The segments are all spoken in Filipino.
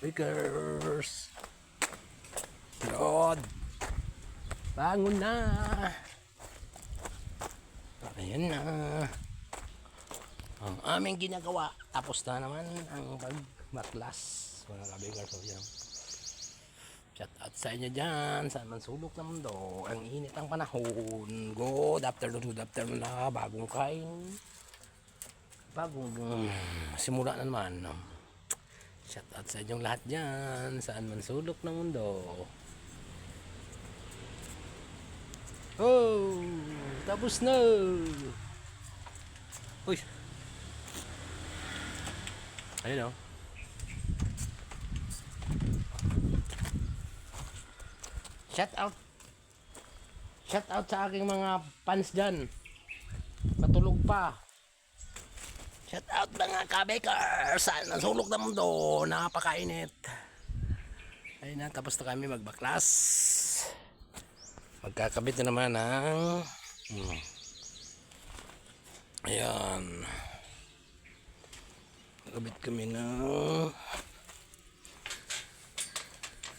Bakers. Lord. Bangon na. Ayan na. Ang aming ginagawa. Tapos na naman ang pagmaklas. Mga kabigars. So, yan. Shout out sa inyo dyan. Saan man sulok ng mundo. Ang init ang panahon. Good afternoon, good afternoon na. Bagong kain. Bagong um, simula na naman. Shout out sa inyong lahat dyan. Saan man sulok ng mundo. Oh, tapos na. Uy. Ayun oh. Shout out. Shout out sa aking mga fans dyan. Matulog pa. Shout out mga kabekers. Saan ang sulok ng mundo. Napakainit. Ayun na, tapos na kami magbaklas. Magkakabit na naman ng... Hmm. Ayan. Magkabit kami ng...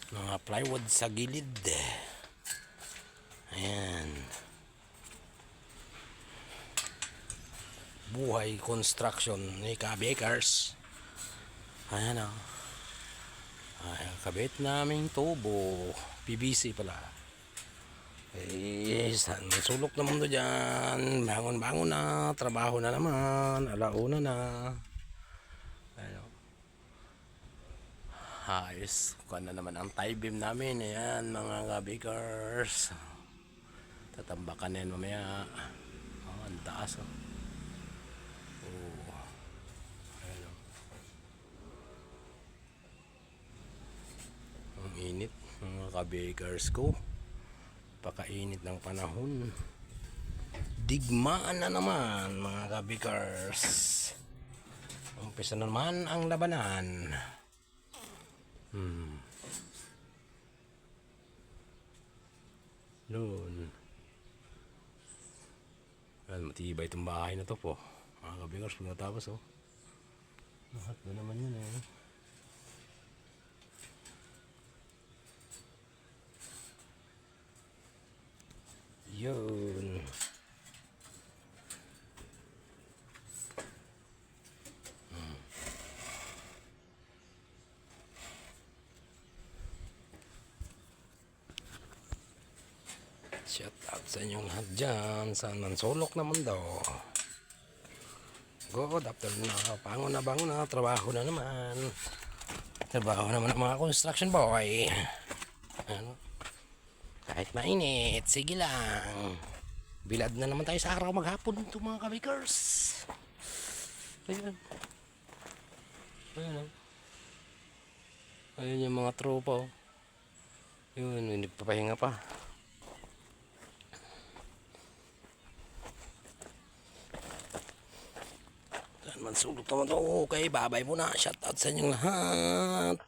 Mga plywood sa gilid. Ayan. Buhay construction ni Kabekers. Ayan o. Ayan, kabit naming tubo. PVC pala. Eh, saan sulok naman doon dyan. Bangon-bangon na. Trabaho na naman. Alauna na. Ano. Ayos. Kuha na naman ang tie beam namin. Ayan, mga kabikers. Tatambakan na yan mamaya. Oh, ang taas oh. Oh. Ayan oh. Ang init mga kabikers ko. Pakainit ng panahon. Digmaan na naman mga kabikers umpisa na naman ang labanan. Hmm. Doon Ayan, matibay itong bahay na to po. Mga kabikers pag natapos oh. Lahat na naman yun eh Yun. Hmm. Shout out sa inyong lahat dyan sa nansulok na mundo. Good afternoon na. Pangon na bangon na. Trabaho na naman. Trabaho naman ng mga construction boy. Ano? Kahit mainit, sige lang. Bilad na naman tayo sa araw maghapon ito mga kabikers. Ayun. Ayun oh. Ayun yung mga tropa oh. Yun, hindi papahinga pa. Saan man sulok naman to. Okay, babay muna. Shout out sa inyong lahat.